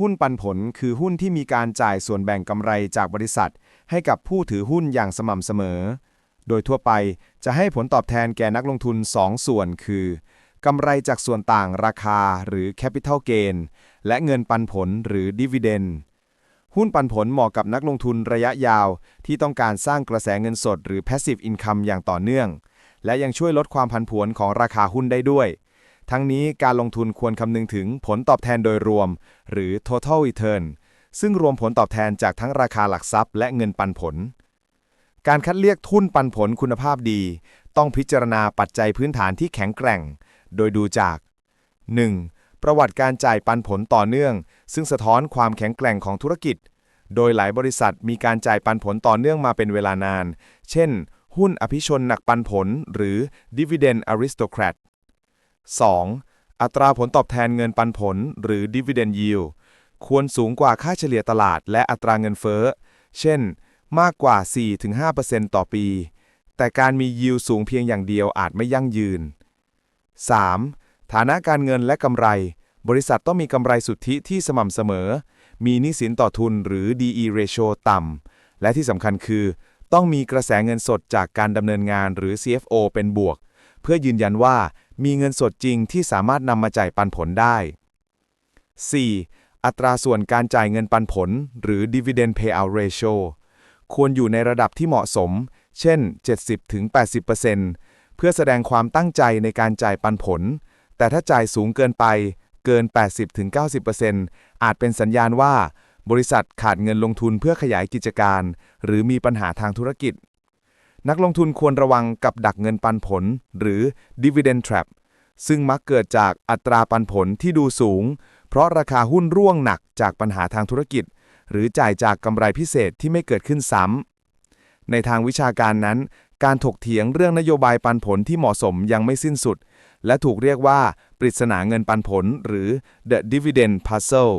หุ้นปันผลคือหุ้นที่มีการจ่ายส่วนแบ่งกำไรจากบริษัท ให้กับผู้ถือหุ้นอย่างสม่ำเสมอ โดยทั่วไปจะให้ผลตอบแทนแก่นักลงทุน 2 ส่วนคือกำไรจากส่วนต่างราคาหรือ Capital Gain และเงินปันผลหรือ Dividend หุ้นปันผลเหมาะกับนักลงทุนระยะยาว ที่ต้องการสร้างกระแสเงินสดหรือ Passive Income อย่างต่อเนื่อง และยังช่วยลดความผันผวนของราคาหุ้นได้ด้วย ทั้งนี้การลงทุนควรคำนึงถึงผลตอบแทนโดยรวม หรือ total return ซึ่งรวมผลตอบแทนจากทั้งราคาหลักทรัพย์และเงินปันผล การคัดเลือกทุนปันผลคุณภาพดี ต้องพิจารณาปัจจัยพื้นฐานที่แข็งแกร่ง โดยดูจาก 1. ประวัติการจ่ายปันผลต่อเนื่อง ซึ่งสะท้อนความแข็งแกร่งของธุรกิจ โดยหลายบริษัทมีการจ่ายปันผลต่อเนื่องมาเป็นเวลานาน เช่น หุ้นอภิชนหนักปันผล หรือ Dividend Aristocrat 2. อัตราผลตอบแทนเงินปันผลหรือ Dividend Yield ควรสูงกว่าค่าเฉลี่ยตลาดและอัตราเงินเฟ้อ เช่น มากกว่า 4-5%ต่อปี แต่การมียิวสูงเพียงอย่างเดียวอาจไม่ยั่งยืน 3. ฐานะการเงินและกำไร บริษัทต้องมีกำไรสุทธิที่สม่ำเสมอ มีนี้สินต่อทุนหรือ DE ratio ต่ำ และที่สำคัญคือ ต้องมีกระแสเงินสดจากการดำเนินงานหรือ CFO เป็นบวก เพื่อยืนยันว่า มีเงินสดจริงที่สามารถนำมาจ่ายปันผลได้ 4. อัตราส่วนการจ่ายเงินปันผล หรือ dividend payout ratio ควรอยู่ในระดับที่เหมาะสม เช่น 70-80%เพื่อแสดงความตั้งใจในการจ่ายปันผล แต่ถ้าจ่ายสูงเกินไปเกิน 80-90%อาจเป็นสัญญาณว่า บริษัทขาดเงินลงทุนเพื่อขยายกิจการ หรือมีปัญหาทางธุรกิจ นักลงทุนควรระวังกับดักเงินปันผล หรือ dividend trap ซึ่งมักเกิดจากอัตราปันผลที่ดูสูง เพราะราคาหุ้นร่วงหนักจากปัญหาทางธุรกิจ หรือจ่ายจากกำไรพิเศษที่ไม่เกิดขึ้นซ้ำในทางวิชาการนั้น การถกเถียงเรื่องนโยบายปันผลที่เหมาะสมยังไม่สิ้นสุด และถูกเรียกว่า ปริศนาเงินปันผล หรือ the dividend puzzle